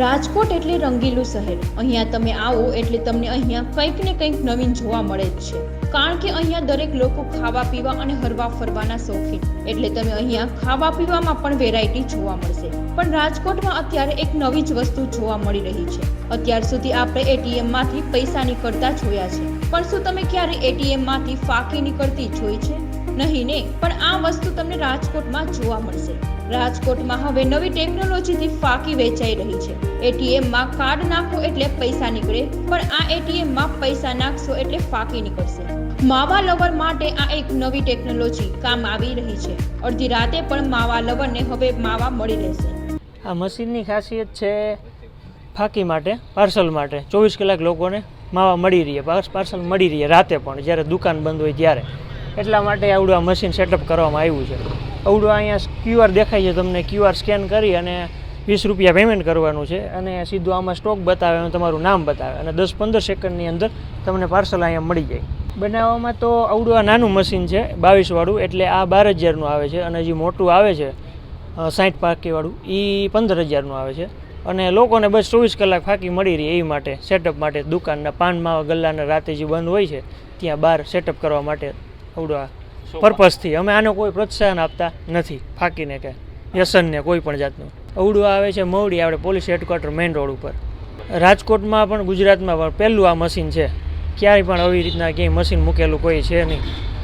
રાજકોટ એટલે રંગીલું શહેર. અહીંયા તમે આવો એટલે તમને અહીંયા કંઈક ને કંઈક નવીન જોવા મળે જ છે. કારણ કે અહીંયા દરેક લોકો ખાવા પીવા અને હરવા ફરવાના શોખીન. એટલે તમે અહીંયા ખાવા પીવામાં પણ વેરાયટી જોવા મળશે. પણ રાજકોટમાં અત્યારે એક નવી જ વસ્તુ જોવા મળી રહી છે. અત્યાર સુધી આપણે એટીએમમાંથી પૈસા નીકળતા જોયા છે. પણ શું તમે ક્યારે એટીએમમાંથી ફાંકી નીકળતી જોઈ છે? નહીં ને પણ આ વસ્તુ તમને રાજકોટમાં જોવા મળશે. રાજકોટમાં હવે નવી ટેકનોલોજીથી ફાકી વેચાઈ રહી છે. એટીએમમાં કાર્ડ નાખો એટલે પૈસા નીકળે, પણ આ એટીએમમાં પૈસા નાખશો એટલે ફાકી નીકળશે. માવા લવર માટે આ એક નવી ટેકનોલોજી કામ આવી રહી છે. અડધી રાતે પણ માવા લવરને હવે માવા મળી રહેશે. આ મશીનની ખાસિયત છે ફાકી માટે, પાર્સલ માટે. ચોવીસ કલાક લોકોને માવા મળી રહીએ પાર્સલ મળી રહીએ રાતે પણ, જ્યારે દુકાન બંધ હોય ત્યારે. એટલા માટે આવડું આ મશીન સેટઅપ કરવામાં આવ્યું છે. આવડું અહીંયા ક્યુઆર દેખાય છે તમને ક્યુઆર સ્કેન કરી અને વીસ રૂપિયા પેમેન્ટ કરવાનું છે અને સીધું આમાં સ્ટોક બતાવે અને તમારું નામ બતાવે અને દસ પંદર સેકન્ડની અંદર તમને પાર્સલ અહીંયા મળી જાય. બનાવવામાં તો આવડું આ નાનું મશીન છે, બાવીસવાળું, એટલે આ બાર હજારનું આવે છે અને જે મોટું આવે છે સાઠ પાકીવાળું એ પંદર હજારનું આવે છે. અને લોકોને બસ ચોવીસ કલાક ફાંકી મળી રહી એ માટે સેટઅપ માટે, દુકાનના પાનમાં ગલ્લાના રાતે જે બંધ હોય છે, ત્યાં બહાર સેટઅપ કરવા માટે આવડું પર્પઝથી અમે આને કોઈ પ્રોત્સાહન આપતા નથી ફાંકીને કે વ્યસનને કોઈ પણ જાતનું. અવડું આવે છે મવડી આપણે પોલીસ હેડક્વાર્ટર મેઇન રોડ ઉપર. રાજકોટમાં પણ ગુજરાતમાં પણ પહેલું આ મશીન છે. ક્યારેય પણ આવી રીતના ક્યાંય મશીન મૂકેલું કોઈ છે નહીં.